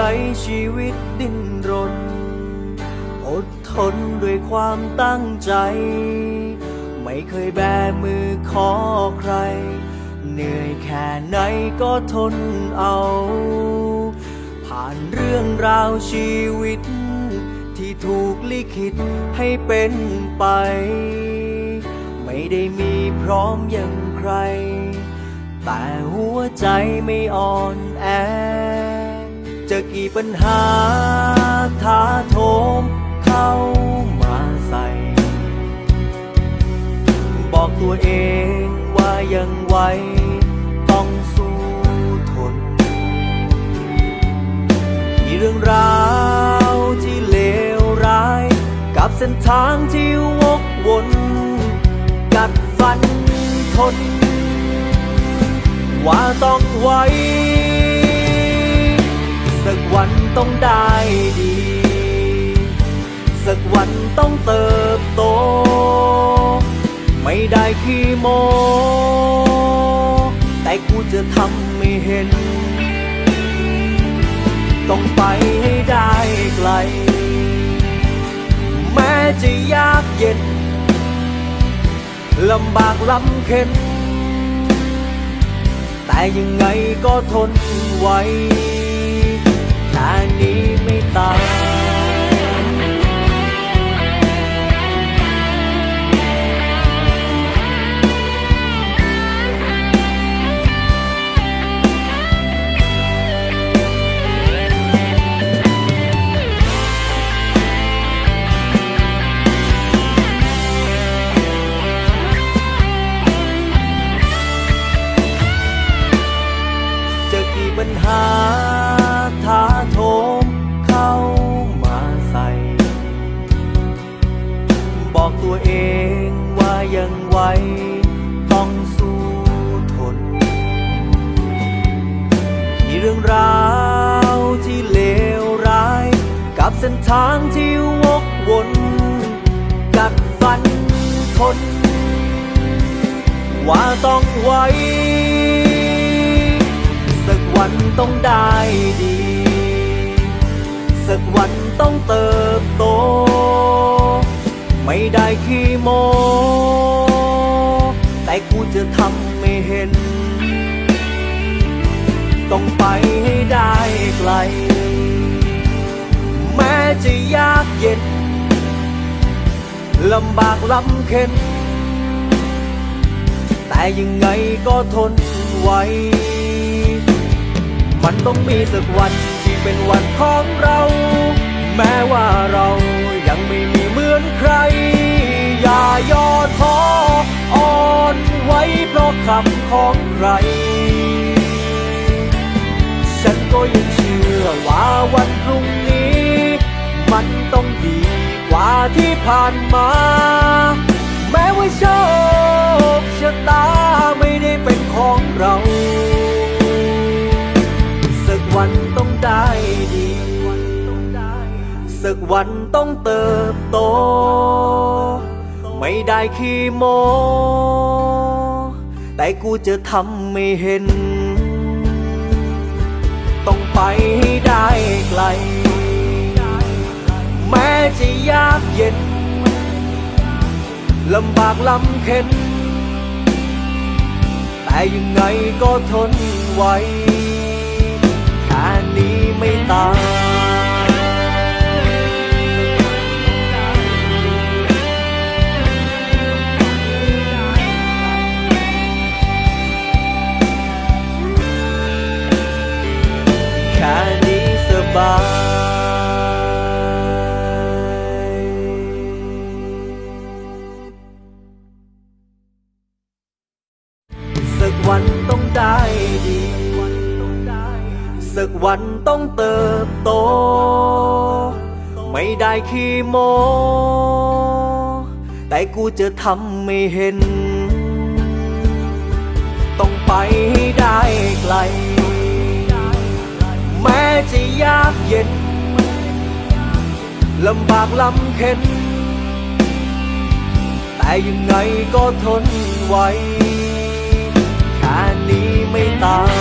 ใช้ชีวิตดิ้นรน อดทนด้วยความตั้งใจ ไม่เคยแบมือขอใคร เหนื่อยแค่ไหนก็ทนเอา ผ่านเรื่องราวชีวิต ที่ถูกลิขิตให้เป็นไป ไม่ได้มีพร้อมอย่างใคร แต่หัวใจไม่อ่อนแอ จะกี่ปัญหาท้าโถมเข้ามาใส่ บอกตัวเองว่ายังไหวต้องสู้ทน มีเรื่องราวที่เลวร้าย กับเส้นทางที่วกวนกัดฟันทน ว่าต้องไหว สักวันต้องได้ดี สักวันต้องเติบโต ไม่ได้ขี้โม แต่กูจะทำไม่เห็น ต้องไปให้ได้ไกล แม้จะยากเย็นลำบากลำเค็นแต่ยังไงก็ทนไห วแค่นี้ไม่ตาย ตัวเองว่ายังไหวต้องสู้ทน มีเรื่องราวที่เลวร้าย กับเส้นทางที่วกวนกัดฟันทน ว่าต้องไหวสักวันต้องได้ดี สักวันต้องเติบโต ไม่ได้ขี้โม แต่กูจะทำไม่เห็น ต้องไปให้ได้ไกล แม้จะยากเย็น ลำบากลำเค็น แต่ยังไงก็ทนไหวมันต้องมีสักวันที่เป็นวันของเรา แม้ว่าเรายังไม่มีเหมือนใคร เพราะคำของใคร ฉันก็ยังเชื่อว่าวันพรุ่งนี้ มันต้องดีกว่าที่ผ่านมา แม้ว่าโชคชะตาไม่ได้เป็นของเรา สักวันต้องได้ดีสักวันต้องเติบโต ไม่ได้ขี้โม แต่กูจะทำไม่เห็น ต้องไปให้ได้ไกล แม้จะยากเย็นลำบากลำเค็นแต่ยังไงก็ทนไหวแค่นี้ไม่ตาย วันต้องได้ดี สักวันต้องเติบโต ไม่ได้ขี้โม แต่กูจะทำไม่เห็น ต้องไปให้ได้ไกล แม้จะยากเย็นลำบากลำเค็นแต่ยังไงก็ทนไหว 다.